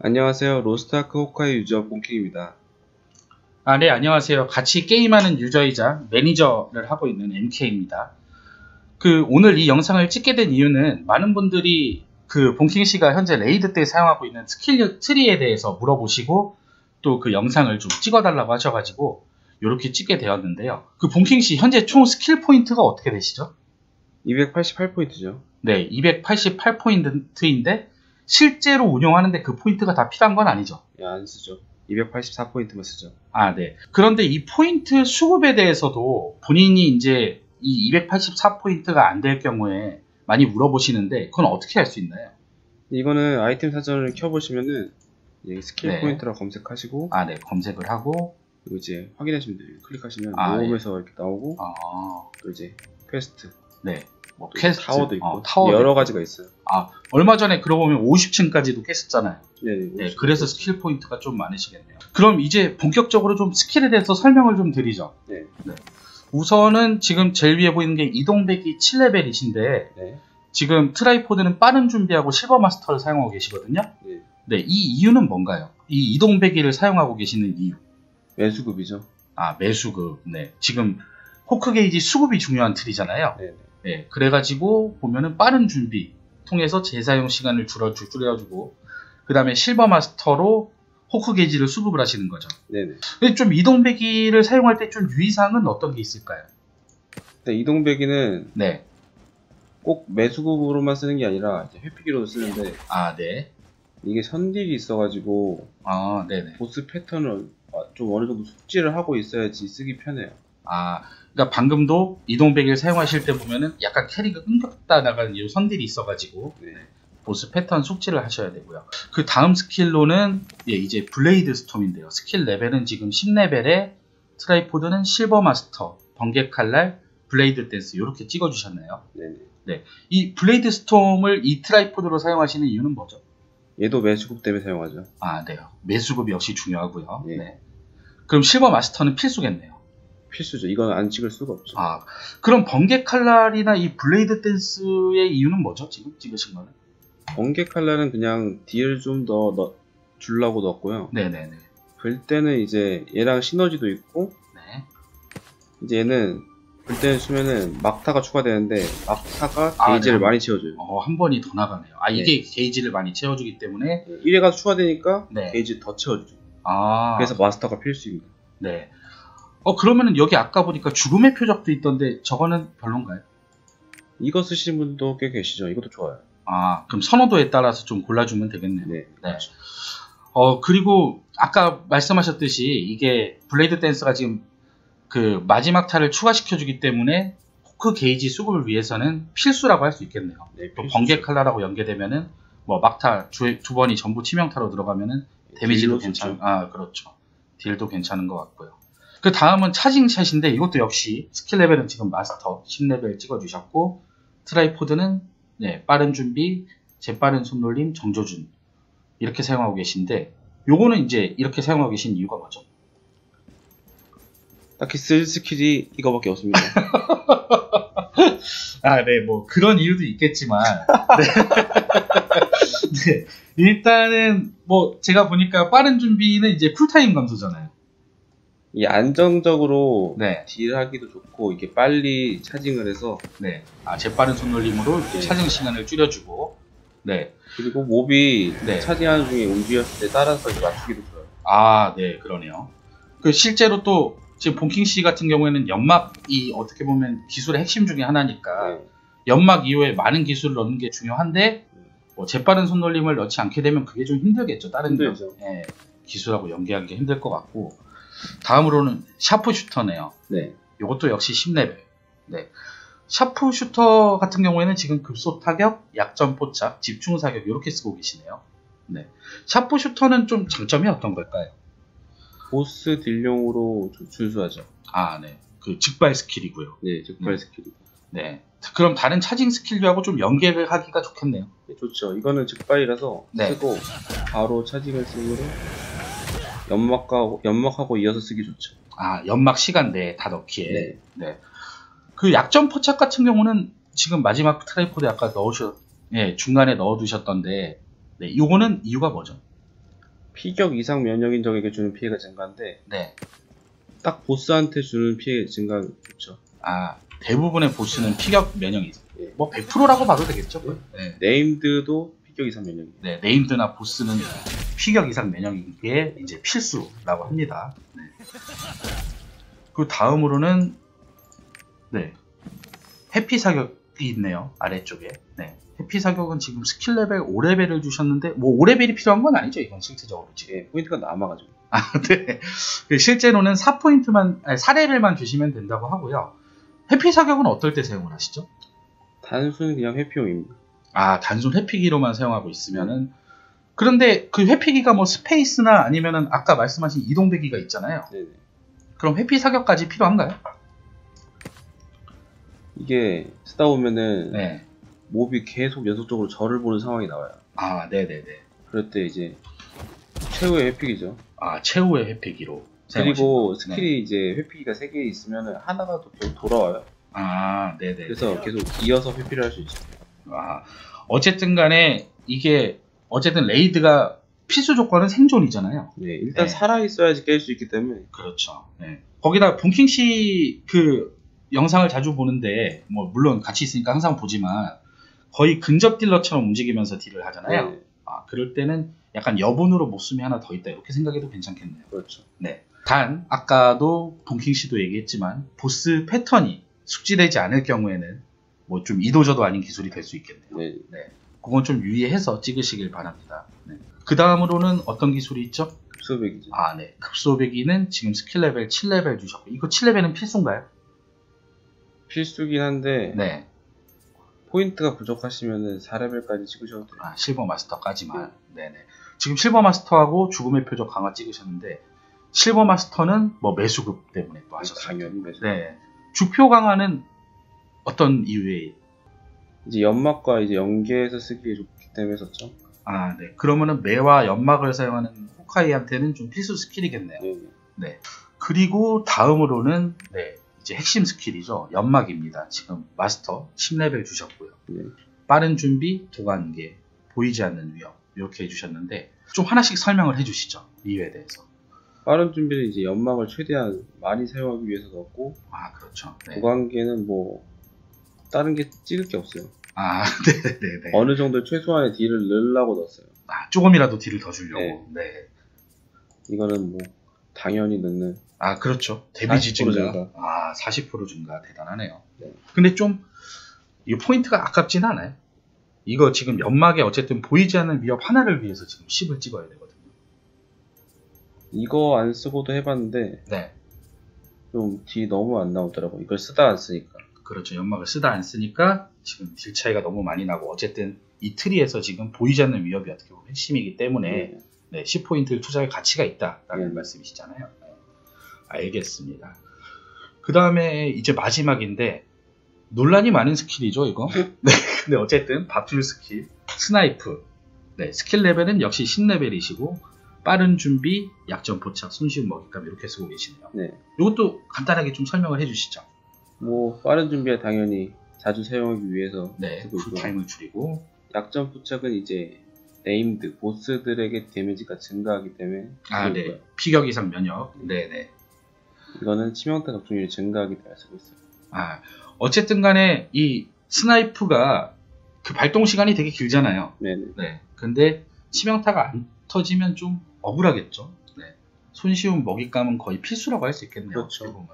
안녕하세요. 로스트아크 호카이 유저 뽕킹입니다. 아, 네, 안녕하세요. 같이 게임하는 유저이자 매니저를 하고 있는 MK입니다. 그, 오늘 이 영상을 찍게 된 이유는 많은 분들이 그 봉킹 씨가 현재 레이드 때 사용하고 있는 스킬 트리에 대해서 물어보시고 또 그 영상을 좀 찍어달라고 하셔가지고 이렇게 찍게 되었는데요. 그 봉킹 씨 현재 총 스킬 포인트가 어떻게 되시죠? 288포인트죠. 네, 288포인트인데 실제로 운영하는데 그 포인트가 다 필요한 건 아니죠. 예, 안 쓰죠. 284포인트만 쓰죠. 아, 네. 그런데 이 포인트 수급에 대해서도 본인이 이제 이 284포인트가 안 될 경우에 많이 물어보시는데 그건 어떻게 할 수 있나요? 이거는 아이템 사전을 켜보시면은 이 스킬 네. 포인트라고 검색하시고 아, 네. 검색을 하고 그리고 이제 확인하시면 돼요. 클릭하시면 아, 모험에서 이렇게 나오고 아, 또 이제 퀘스트, 네. 뭐또 퀘스트 타워도 있고 어, 타워도 여러 있고. 가지가 있어요. 아, 얼마 전에 그러고 보면 50층까지도 깼었잖아요. 네, 네, 그래서 스킬 포인트가 좀 많으시겠네요. 그럼 이제 본격적으로 좀 스킬에 대해서 설명을 좀 드리죠. 네. 우선은 지금 제일 위에 보이는 게 이동배기 7레벨이신데 네. 지금 트라이포드는 빠른 준비하고 실버 마스터를 사용하고 계시거든요. 네. 네, 이 이유는 뭔가요? 이 이동배기를 사용하고 계시는 이유. 매수급이죠. 아, 매수급. 네. 지금 호크 게이지 수급이 중요한 틀이잖아요. 네. 네. 네. 그래가지고 보면은 빠른 준비 통해서 재사용 시간을 줄여주, 줄여주고 그 다음에 실버 마스터로 호크 게이지를 수급을 하시는 거죠. 네, 네. 근데 좀 이동 배기를 사용할 때 좀 유의사항은 어떤 게 있을까요? 일단 이동 배기는 네. 꼭 매수급으로만 쓰는 게 아니라 회피기로도 쓰는데 아, 네. 이게 선딜이 있어가지고 아, 네네. 보스 패턴을 아, 좀 어느 정도 숙지를 하고 있어야지 쓰기 편해요. 아, 그러니까 방금도 이동배기를 사용하실 때 보면은 약간 캐리가 끊겼다 나가는 이 선딜이 있어가지고 네. 보스 패턴 숙지를 하셔야 되고요. 그 다음 스킬로는 예, 이제 블레이드 스톰인데요. 스킬 레벨은 지금 10레벨에 트라이포드는 실버 마스터, 번개 칼날, 블레이드 댄스 이렇게 찍어주셨나요? 네네. 이 블레이드 스톰을 이 트라이포드로 사용하시는 이유는 뭐죠? 얘도 매수급 때문에 사용하죠. 아, 네요. 매수급이 역시 중요하고요. 예. 네. 그럼 실버 마스터는 필수겠네요. 필수죠. 이건 안 찍을 수가 없죠. 아, 그럼 번개 칼날이나 이 블레이드 댄스의 이유는 뭐죠? 지금 찍으신 거는? 번개 칼날은 그냥 딜을 좀더 넣, 주려고 넣었고요. 네네네. 볼 때는 이제 얘랑 시너지도 있고, 네. 이제 얘는 볼 때는 쓰면은 막타가 추가되는데, 막타가 아, 게이지를 네. 많이 채워줘요. 어, 한 번이 더 나가네요. 아, 이게 게이지를 많이 채워주기 때문에. 1회가 추가되니까 네. 게이지 더 채워주죠. 아. 그래서 마스터가 필수입니다. 네. 어, 그러면은 여기 아까 보니까 죽음의 표적도 있던데 저거는 별론가요? 이거 쓰시는 분도 꽤 계시죠. 이것도 좋아요. 아, 그럼 선호도에 따라서 좀 골라주면 되겠네요. 네. 네. 어, 그리고 아까 말씀하셨듯이 이게 블레이드 댄스가 지금 그 마지막 타를 추가시켜주기 때문에 호크 게이지 수급을 위해서는 필수라고 할 수 있겠네요. 네, 또. 번개 칼라라고 연계되면은 뭐 막타 두, 두 번이 전부 치명타로 들어가면은 데미지도 딜도 괜찮. 아 그렇죠. 딜도 괜찮은 것 같고요. 그 다음은 차징샷인데 이것도 역시 스킬 레벨은 지금 마스터 10레벨 찍어주셨고 트라이포드는 네, 빠른 준비, 재빠른 손놀림, 정조준 이렇게 사용하고 계신데 요거는 이제 이렇게 사용하고 계신 이유가 뭐죠? 딱히 쓸 스킬이 이거밖에 없습니다. 아, 네, 뭐 그런 이유도 있겠지만 네. 네, 일단은 뭐 제가 보니까 빠른 준비는 이제 쿨타임 감소잖아요. 이 안정적으로 네, 딜 하기도 좋고 이게 빨리 차징을 해서 네, 아 재빠른 손놀림으로 이렇게 네. 차징 시간을 줄여주고, 네, 그리고 몹이 네. 차징하는 중에 움직였을 때 따라서 이제 맞추기도 좋아요. 아, 네, 그러네요. 그 실제로 또 지금 본킹 씨 같은 경우에는 연막이 어떻게 보면 기술의 핵심 중에 하나니까 네. 연막 이후에 많은 기술을 넣는 게 중요한데 뭐 재빠른 손놀림을 넣지 않게 되면 그게 좀 힘들겠죠. 다른 힘들죠. 예, 기술하고 연계하는 게 힘들 것 같고 다음으로는 샤프 슈터네요. 네. 이것도 역시 10레벨. 네. 샤프 슈터 같은 경우에는 지금 급소 타격, 약점 포착, 집중 사격 이렇게 쓰고 계시네요. 네. 샤프 슈터는 좀 장점이 어떤 걸까요? 보스 딜용으로 좀 준수하죠. 아, 네. 그 직발 스킬이고요. 네, 즉발 음. 스킬이. 네. 그럼 다른 차징 스킬류하고 좀 연계를 하기가 좋겠네요. 네, 좋죠. 이거는 즉발이라서 네. 쓰고 바로 차징을 쓰므로 연막하고 연막하고 이어서 쓰기 좋죠. 아, 연막 시간 내에 다 넣기에. 네. 그 약점 포착 같은 경우는 지금 마지막 트라이포드 아까 넣으셨, 예, 중간에 넣어두셨던데, 네, 요거는 이유가 뭐죠? 피격 이상 면역인 적에게 주는 피해가 증가인데 네. 딱 보스한테 주는 피해 증가 좋죠. 아, 대부분의 보스는 피격 면역이 예. 뭐 100%라고 봐도 되겠죠. 네. 네임드도 피격 이상 면역이. 네, 네임드나 보스는 피격 이상 면역인 게 이제 필수라고 합니다. 네. 그 다음으로는 네 해피 사격이 있네요 아래쪽에. 네, 해피 사격은 지금 스킬 레벨 5레벨을 주셨는데 뭐 5레벨이 필요한 건 아니죠 이건 실제적으로 지금. 예, 포인트가 남아가지고. 아, 네. 그 실제로는 4포인트만, 아니, 4레벨만 주시면 된다고 하고요. 해피 사격은 어떨 때 사용을 하시죠? 단순 그냥 회피용입니다. 아, 단순 회피기로만 사용하고 있으면은. 그런데 그 회피기가 뭐 스페이스나 아니면은 아까 말씀하신 이동배기가 있잖아요. 네네. 그럼 회피 사격까지 필요한가요? 이게 쓰다 보면은 네. 몹이 계속 연속적으로 저를 보는 상황이 나와요. 아, 네네네. 그럴 때 이제 최후의 회픽이죠. 아, 최후의 회피기로. 그리고. 스킬이 이제 회피기가 3개 있으면은 하나가 또 돌아와요. 아, 네네. 그래서 계속 이어서 회피를 할 수 있어요. 아, 어쨌든 간에 이게, 어쨌든 레이드가 필수 조건은 생존이잖아요. 네, 일단 네. 살아 있어야지 깰 수 있기 때문에 그렇죠. 네. 거기다 본킹 씨 그 영상을 자주 보는데 뭐 물론 같이 있으니까 항상 보지만 거의 근접 딜러처럼 움직이면서 딜을 하잖아요. 네, 아, 그럴 때는 약간 여분으로 목숨이 하나 더 있다 이렇게 생각해도 괜찮겠네요. 그렇죠. 네. 단 아까도 본킹 씨도 얘기했지만 보스 패턴이 숙지되지 않을 경우에는 뭐 좀 이도저도 아닌 기술이 될 수 있겠네요. 네, 그건 좀 유의해서 찍으시길 바랍니다. 네. 그 다음으로는 어떤 기술이 있죠? 급소백이죠. 아, 네. 급소배기는 지금 스킬 레벨 7레벨 주셨고, 이거 7레벨은 필수인가요? 필수긴 한데 네. 포인트가 부족하시면은 4레벨까지 찍으셔도 돼요. 아, 실버 마스터까지만. 네네. 지금 실버 마스터하고 죽음의 표적 강화 찍으셨는데, 실버 마스터는 뭐 매수급 때문에 또 하셨어요. 당연히 매수. 네. 주표 강화는 어떤 이유에? 이제 연막과 이제 연계해서 쓰기에 좋기 때문에 썼죠. 아, 네. 그러면은 매와 연막을 사용하는 호카이한테는 좀 필수 스킬이겠네요. 네, 네. 그리고 다음으로는, 네. 이제 핵심 스킬이죠. 연막입니다. 지금 마스터 10레벨 주셨고요. 네. 빠른 준비, 도관계, 보이지 않는 위협 이렇게 해주셨는데 좀 하나씩 설명을 해주시죠 이유에 대해서. 빠른 준비는 이제 연막을 최대한 많이 사용하기 위해서 넣었고 아 그렇죠. 네. 도관계는 뭐 다른 게 찍을 게 없어요. 아 네네네. 어느 정도 최소한의 딜을 넣으려고 넣었어요. 아, 조금이라도 딜을 더 주려고. 네. 네. 이거는 뭐 당연히 넣는 아 그렇죠. 데미지 40% 증가. 증가. 아 40% 증가 대단하네요. 네. 근데 좀 이 포인트가 아깝진 않아요. 이거 지금 연막에 어쨌든 보이지 않는 위협 하나를 위해서 지금 10을 찍어야 되거든요. 이거 안 쓰고도 해봤는데 네. 좀 딜 너무 안 나오더라고. 이걸 쓰다 안 쓰니까. 그렇죠. 연막을 쓰다 안 쓰니까 지금 딜 차이가 너무 많이 나고 어쨌든 이 트리에서 지금 보이지 않는 위협이 어떻게 보면 핵심이기 때문에 네. 네, 10포인트를 투자할 가치가 있다라는 네. 말씀이시잖아요. 네. 알겠습니다. 그 다음에 이제 마지막인데 논란이 많은 스킬이죠, 이거. 네, 근데 어쨌든 바툴 스킬, 스나이프. 네, 스킬 레벨은 역시 10레벨이시고 빠른 준비, 약점 포착, 손쉬운 먹잇감 이렇게 쓰고 계시네요. 네. 이것도 간단하게 좀 설명을 해주시죠. 뭐 빠른 준비야 당연히 자주 사용하기 위해서 네, 쓰고 있고 쿨타임을 줄이고 약점 포착은 이제 네임드 보스들에게 데미지가 증가하기 때문에 아, 네. 피격 이상 면역. 네, 네. 이거는 치명타 적중률이 증가하기 때문에 쓰고 있어요. 아, 어쨌든 간에 이 스나이프가 그 발동 시간이 되게 길잖아요. 네네. 네. 근데 치명타가 안 터지면 좀 억울하겠죠. 네. 손쉬운 먹잇감은 거의 필수라고 할 수 있겠네요. 그렇죠.